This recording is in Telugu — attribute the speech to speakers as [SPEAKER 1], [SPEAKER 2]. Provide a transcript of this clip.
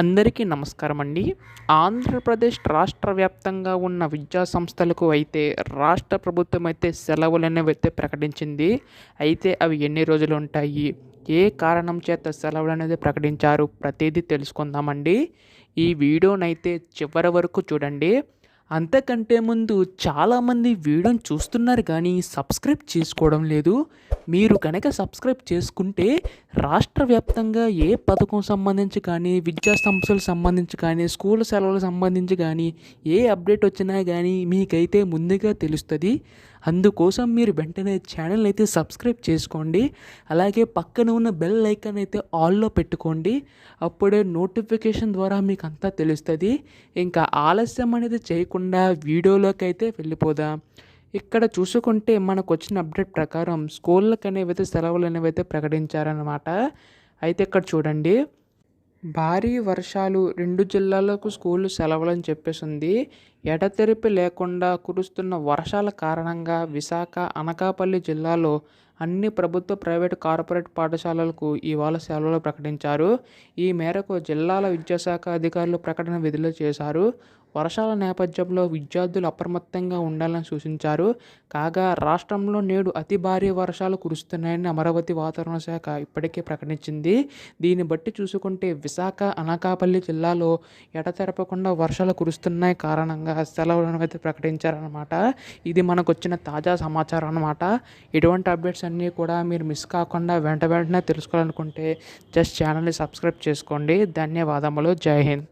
[SPEAKER 1] అందరికీ నమస్కారం అండి ఆంధ్రప్రదేశ్ రాష్ట్ర వ్యాప్తంగా ఉన్న విద్యా సంస్థలకు అయితే రాష్ట్ర ప్రభుత్వం అయితే సెలవులు అనేవి అయితే ప్రకటించింది. అయితే అవి ఎన్ని రోజులు ఉంటాయి? ఏ కారణం చేత సెలవులు అనేది ప్రకటించారు? ప్రతిదీ తెలుసుకుందామండి. ఈ వీడియోనైతే చివరి వరకు చూడండి. అంతకంటే ముందు చాలామంది వీడియోని చూస్తున్నారు కానీ సబ్స్క్రైబ్ చేసుకోవడం లేదు. మీరు కనుక సబ్స్క్రైబ్ చేసుకుంటే రాష్ట్ర వ్యాప్తంగా ఏ పథకం సంబంధించి కానీ విద్యా సంస్థలకు సంబంధించి కానీ స్కూల్ సెలవులకు సంబంధించి కానీ ఏ అప్డేట్ వచ్చినా కానీ మీకైతే ముందుగా తెలుస్తుంది. అందుకోసం మీరు వెంటనే ఛానల్ అయితే సబ్స్క్రైబ్ చేసుకోండి. అలాగే పక్కన ఉన్న బెల్ ఐకాన్ అయితే ఆల్లో పెట్టుకోండి. అప్పుడే నోటిఫికేషన్ ద్వారా మీకు అంతా తెలుస్తుంది. ఇంకా ఆలస్యం అనేది చేయకుండా వీడియోలోకి అయితే వెళ్ళిపోదాం. ఇక్కడ చూసుకుంటే మనకు వచ్చిన అప్డేట్ ప్రకారం స్కూళ్ళకి అనేవి అయితే సెలవులు అనేవి అయితే ప్రకటించారనమాట అయితే ఇక్కడ చూడండి. భారీ వర్షాలు రెండు జిల్లాలకు స్కూళ్ళు సెలవులని చెప్పేసి ఉంది ఎడతెరిపి లేకుండా కురుస్తున్న వర్షాల కారణంగా విశాఖ అనకాపల్లి జిల్లాలో అన్ని ప్రభుత్వ ప్రైవేటు కార్పొరేట్ పాఠశాలలకు ఇవాళ సెలవులు ప్రకటించారు. ఈ మేరకు జిల్లాల విద్యాశాఖ అధికారులు ప్రకటన విడుదల చేశారు. వర్షాల నేపథ్యంలో విద్యార్థులు అప్రమత్తంగా ఉండాలని సూచించారు. కాగా రాష్ట్రంలో నేడు అతి భారీ వర్షాలు కురుస్తున్నాయని అమరావతి వాతావరణ శాఖ ఇప్పటికే ప్రకటించింది. దీన్ని బట్టి చూసుకుంటే విశాఖ అనకాపల్లి జిల్లాలో ఎడతెరపకుండా వర్షాలు కురుస్తున్నాయి కారణంగా సెలవులను అయితే ప్రకటించారనమాట ఇది మనకు వచ్చిన తాజా సమాచారం అనమాట ఇటువంటి అప్డేట్స్ అన్నీ కూడా మీరు మిస్ కాకుండా వెంట వెంటనే తెలుసుకోవాలనుకుంటే జస్ట్ ఛానల్ని సబ్స్క్రైబ్ చేసుకోండి. ధన్యవాదములు. జై హింద్.